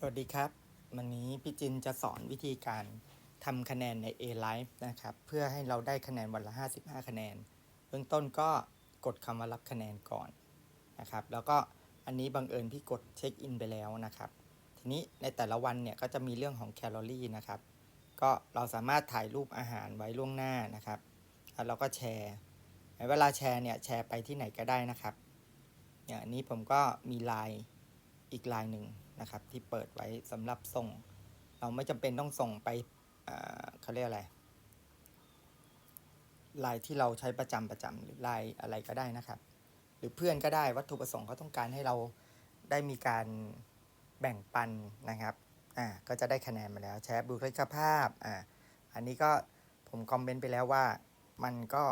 สวัสดีครับ วันนี้พี่จินจะสอนวิธีการทำคะแนนใน A Live นะครับ เพื่อให้เราได้คะแนนวันละ 55 คะแนน เบื้องต้นก็กดคำว่ารับคะแนนก่อนนะครับ แล้วก็อันนี้บังเอิญพี่กดเช็คอินไปแล้วนะครับ ทีนี้ในแต่ละวันเนี่ยก็จะมีเรื่องของแคลอรี่นะครับ ก็เราสามารถถ่ายรูปอาหารไว้ล่วงหน้านะครับ แล้วเราก็แชร์ เวลาแชร์เนี่ยแชร์ไปที่ไหนก็ได้นะครับ อย่างนนี้ผมก็มีไลน์อีกไลน์หนึ่ง นะครับ ที่เปิดไว้สำหรับส่ง เราไม่จำเป็นต้องส่งไปเขาเรียกอะไรไลน์ที่เราใช้ประจำประจำหรือไลน์อะไรก็ได้นะครับ หรือเพื่อนก็ได้วัตถุประสงค์เขาต้องการให้เราได้มีการแบ่งปันนะครับอ่าก็จะได้คะแนนมาแล้วแชร์บุคลิกภาพอ่าอันนี้ก็ผมคอมเมนต์ไปแล้วว่ามันก็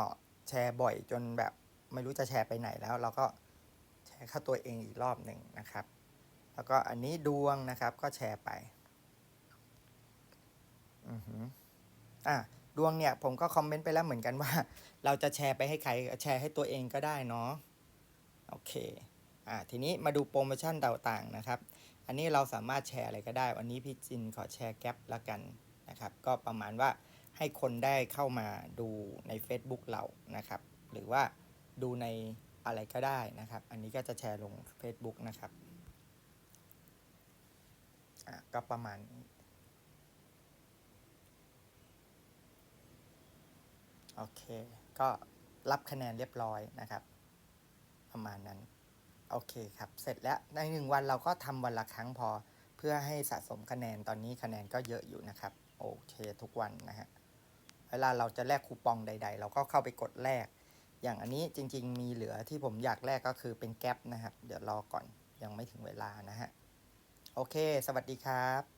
แชร์บ่อยจนแบบไม่รู้จะแชร์ไปไหนแล้ว เราก็แชร์เข้าตัวเองอีกรอบหนึ่งนะครับ แล้วก็อันนี้ดวงนะครับก็แชร์ไปอือหืออะดวงเนี่ยผมก็คอมเมนต์ไปแล้วเหมือนกันว่า เราจะแชร์ไปให้ใครแชร์ให้ตัวเองก็ได้เนาะโอเคอะทีนี้มาดูโปรโมชั่นต่างๆนะครับ อันนี้เราสามารถแชร์อะไรก็ได้ วันนี้พี่จินขอแชร์แก๊ปละกันนะครับ ก็ประมาณว่าให้คนได้เข้ามาดูใน Facebook เรานะครับ หรือว่าดูในอะไรก็ได้นะครับ อันนี้ก็จะแชร์ลง Facebook นะครับ ก็ประมาณนี้โอเค ก็รับคะแนนเรียบร้อยนะครับ ประมาณนั้น โอเคครับ เสร็จแล้วในหนึ่งวันเราก็ทำวันละครั้งพอ เพื่อให้สะสมคะแนนตอนนี้คะแนนก็เยอะอยู่นะครับ โอเคทุกวันนะฮะเวลาเราจะแลกคูปองใด ๆ เราก็เข้าไปกดแลกอย่างอันนี้จริง ๆ มีเหลือที่ผมอยากแลกก็คือเป็นแก๊ปนะครับ เดี๋ยวรอก่อนยังไม่ถึงเวลานะฮะ โอเค สวัสดีครับ